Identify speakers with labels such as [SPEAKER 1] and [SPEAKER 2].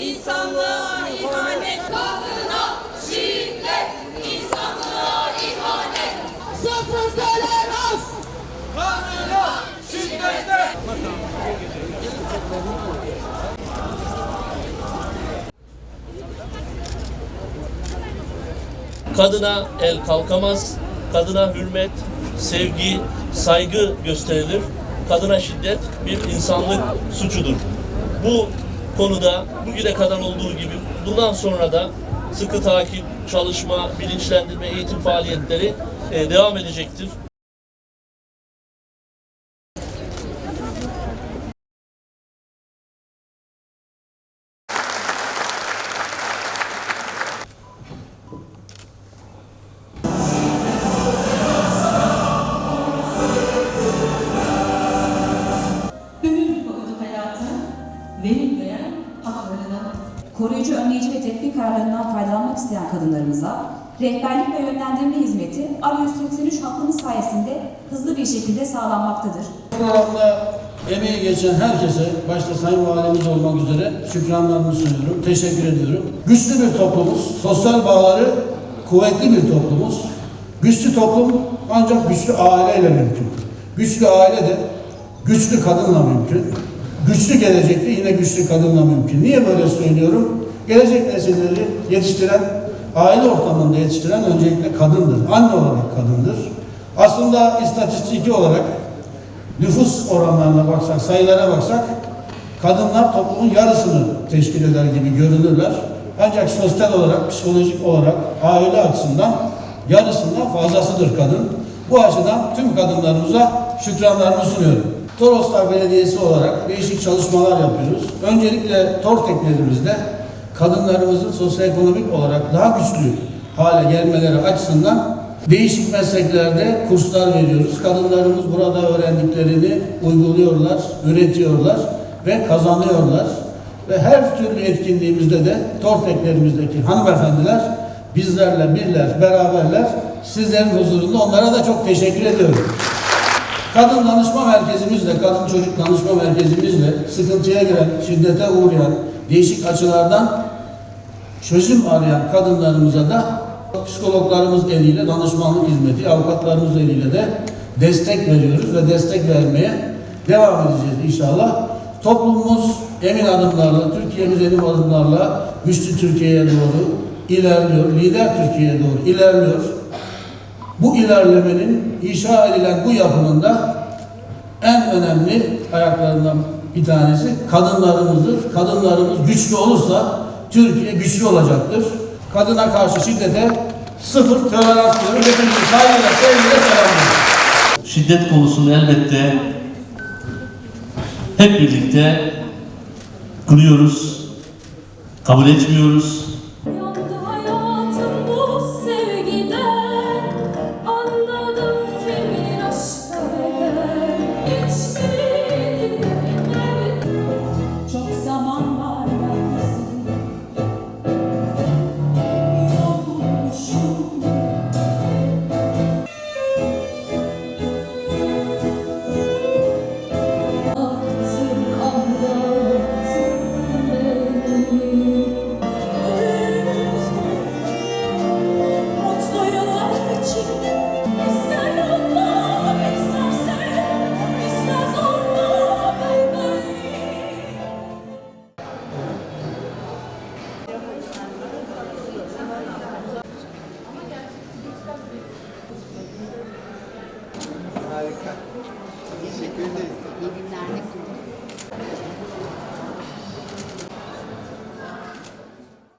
[SPEAKER 1] insanlığa ihanet. Kadına şiddet, insanlığa ihanet. Sıfır tolerans.
[SPEAKER 2] Kadına şiddete
[SPEAKER 3] Kadına el kalkamaz, kadına hürmet, sevgi, saygı gösterilir. Kadına şiddet bir insanlık suçudur. Bu konuda bugüne kadar olduğu gibi bundan sonra da sıkı takip, çalışma, bilinçlendirme, eğitim faaliyetleri e, devam edecektir.
[SPEAKER 4] Koruyucu, önleyici ve tedbir kararlarından faydalanmak isteyen kadınlarımıza rehberlik ve yönlendirme hizmeti A183 hattımız sayesinde hızlı bir şekilde sağlanmaktadır.
[SPEAKER 5] Programda emeği geçen herkese, başta Sayın Valimiz olmak üzere şükranlarımı sunuyorum, teşekkür ediyorum. Güçlü bir toplumuz, sosyal bağları kuvvetli bir toplumuz. Güçlü toplum ancak güçlü aileyle mümkün. Güçlü aile de güçlü kadınla mümkün. Güçlü gelecekte yine güçlü kadınla mümkün. Niye böyle söylüyorum? Gelecek nesilleri yetiştiren, aile ortamında yetiştiren öncelikle kadındır. Anne olarak kadındır. Aslında istatistiki olarak nüfus oranlarına baksak, sayılara baksak kadınlar toplumun yarısını teşkil eder gibi görünürler. Ancak sosyal olarak, psikolojik olarak, aile açısından yarısından fazlasıdır kadın. Bu açıdan tüm kadınlarımıza şükranlarımı sunuyorum. Toroslar Belediyesi olarak değişik çalışmalar yapıyoruz. Öncelikle TORTEK'lerimizde kadınlarımızın sosyoekonomik olarak daha güçlü hale gelmeleri açısından değişik mesleklerde kurslar veriyoruz. Kadınlarımız burada öğrendiklerini uyguluyorlar, üretiyorlar ve kazanıyorlar. Ve her türlü etkinliğimizde de TORTEK'lerimizdeki hanımefendiler bizlerle birler, beraberler. Sizlerin huzurunda onlara da çok teşekkür ediyorum. Kadın danışma merkezimizle, kadın çocuk danışma merkezimizle sıkıntıya giren, şiddete uğrayan, değişik açılardan çözüm arayan kadınlarımıza da psikologlarımız eliyle danışmanlık hizmeti, avukatlarımız eliyle de destek veriyoruz ve destek vermeye devam edeceğiz inşallah. Toplumumuz emin adımlarla, Türkiye'miz emin adımlarla güçlü Türkiye'ye doğru ilerliyor, lider Türkiye'ye doğru ilerliyor. Bu ilerlemenin inşa edilen bu yapının da en önemli ayaklarından bir tanesi kadınlarımızdır. Kadınlarımız güçlü olursa Türkiye güçlü olacaktır. Kadına karşı şiddete sıfır tolerans diyorum. Hepinizi saygıyla, sevgiyle selamlıyorum.
[SPEAKER 3] Şiddet konusunu elbette hep birlikte kınıyoruz, kabul etmiyoruz.
[SPEAKER 1] Harika. Teşekkür ederiz. İyi
[SPEAKER 2] günler.